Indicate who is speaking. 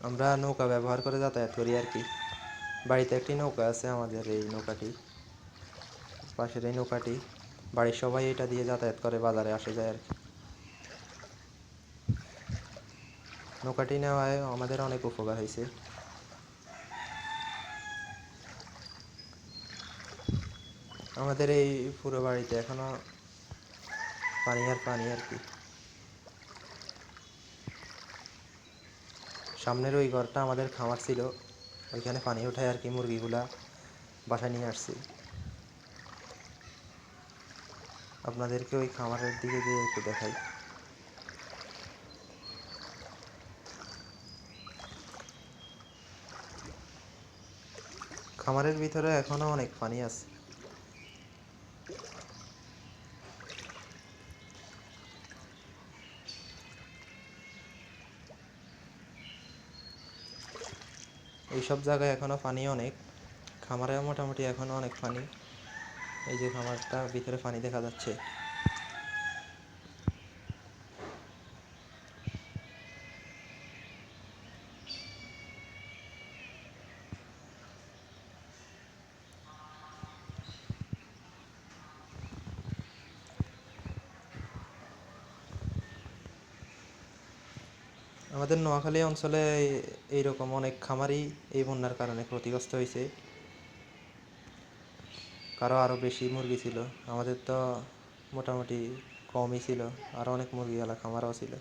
Speaker 1: আমরা নৌকা ব্যবহার করে যাতায়াত করি আর কি। বাড়িতে একটি নৌকা আছে আমাদের এই নৌকাটি। পাশের এই নৌকাটি বাড়ির সবাই এটা দিয়ে যাতায়াত করে, বাজারে আসে যায় আর কি। নৌকাটি নেওয়ায় আমাদের অনেক উপকার হয়েছে। আমাদের এই পুরো বাড়িতে এখনও পানি আর পানি আর কি। সামনের ওই ঘরটা আমাদের খামার ছিল। ওইখানে পানি ওঠায় আর কি মুরগিগুলা বাসায় নিয়ে আসছি। আপনাদেরকে ওই খামারের দিকে গিয়ে একটু দেখাই। খামারের ভিতরে এখনও অনেক পানি আছে। এইসব জায়গায় এখনও পানি অনেক। খামারেও মোটামুটি এখনও অনেক পানি। এই যে খামারটা ভিতরে পানি দেখা যাচ্ছে। আমাদের নোয়াখালী অঞ্চলে এই- এইরকম অনেক খামারই এই বন্যার কারণে ক্ষতিগ্রস্ত হয়েছে। কারও আরও বেশি মুরগি ছিল, আমাদের তো মোটামুটি কমই ছিল আরও অনেক মুরগিওয়ালা খামারও ছিল।